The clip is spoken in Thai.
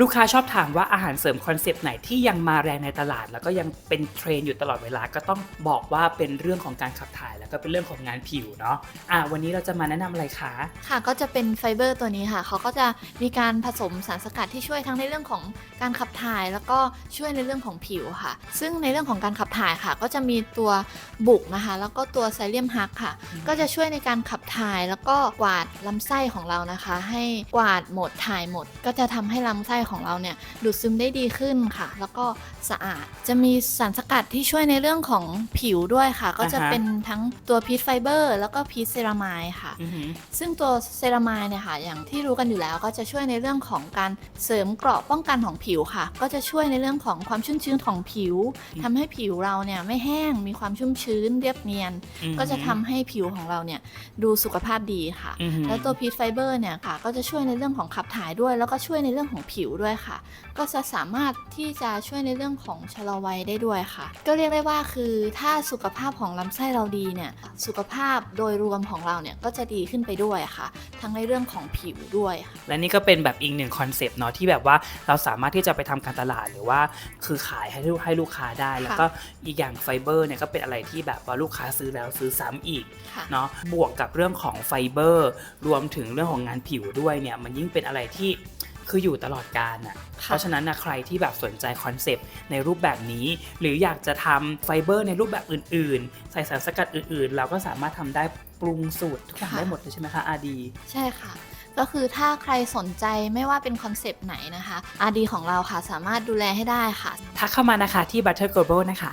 ลูกค้าชอบถามว่าอาหารเสริมคอนเซปต์ไหนที่ยังมาแรงในตลาด แล้วก็ยังเป็นเทรนด์อยู่ตลอดเวลาก็ต้องบอกว่าเป็นเรื่องของการขับถ่าย แล้วก็เป็นเรื่องของงานผิวเนาะอะวันนี้เราจะมาแนะนำอะไรคะค่ะก็จะเป็นไฟเบอร์ตัวนี้ค่ะ เขาก็จะมีการผสมสารสกัดที่ช่วยทั้งในเรื่องของการขับถ่าย แล้วก็ช่วยในเรื่องของผิวค่ะ ซึ่งในเรื่องของการขับถ่ายค่ะ ก็จะมีตัวบุกนะคะ แล้วก็ตัวไซเลียมฮักค่ะอืมก็จะช่วยในการขับถ่ายแล้วก็กวาดลำไส้ของเรานะคะ ให้กวาดหมดถ่ายหมด ก็จะทำให้ลำไส้ของเราเนี่ยดูดซึมได้ดีขึ้นค่ะ แล้วก็สะอาดจะมีสารสกัดที่ช่วยในเรื่องของผิวด้วยค่ะ ก็จะอ่าฮะ เป็นทั้งตัวพีชไฟเบอร์ แล้วก็พีชเซรามายค่ะ อือหือ ซึ่งตัวเซรามายเนี่ยค่ะ อย่างที่รู้กันอยู่แล้วก็จะช่วยในเรื่องของการเสริมเกราะป้องกันของผิวค่ะ ก็จะช่วยในเรื่องของความชุ่มชื้นของผิวอืมทำให้ผิวเราเนี่ยไม่แห้งมีความชุ่มชื้นเรียบเนียน อือหือก็จะทำให้ผิวของเราเนี่ยดูสุขภาพดีค่ะ อือหือแล้วตัวพีชไฟเบอร์เนี่ยค่ะ ก็จะช่วยในเรื่องของขับถ่ายด้วย แล้วก็ช่วยในเรื่องของผิวด้วยค่ะ ก็จะสามารถที่จะช่วยในเรื่องของชะลอวัยได้ด้วยค่ะ ก็เรียกได้ว่าคือถ้าสุขภาพของลำไส้เราดีเนี่ยสุขภาพโดยรวมของเราเนี่ยก็จะดีขึ้นไปด้วยค่ะ ทั้งในเรื่องของผิวด้วยค่ะและนี่ก็เป็นแบบอีกหนึ่งคอนเซปต์เนาะที่แบบว่าเราสามารถที่จะไปทำการตลาดหรือว่าคือขายให้ลูกให้ลูกค้าได้ แล้วก็อีกอย่างไฟเบอร์เนี่ยก็เป็นอะไรที่แบบว่าลูกค้าซื้อแล้วซื้อซ้ำอีกค่ะเนาะบวกกับเรื่องของไฟเบอร์ รวมถึงเรื่องของงานผิวด้วยเนี่ยมันยิ่งเป็นอะไรที่ คืออยู่ตลอดกาลอะค่ะ เพราะฉะนั้นนะใครที่แบบสนใจคอนเซปต์ในรูปแบบนี้ หรืออยากจะทำไฟเบอร์ในรูปแบบอื่น ๆ ใส่สารสกัดอื่น ๆ เราก็สามารถทำได้ปรุงสูตรทุกอย่างได้หมดเลยใช่ไหมคะอาดีใช่ค่ะก็คือถ้าใครสนใจไม่ว่าเป็นคอนเซปต์ไหนนะคะ RD ของเราค่ะสามารถดูแลให้ได้ค่ะ ทักเข้ามานะคะที่ Butter Global นะคะ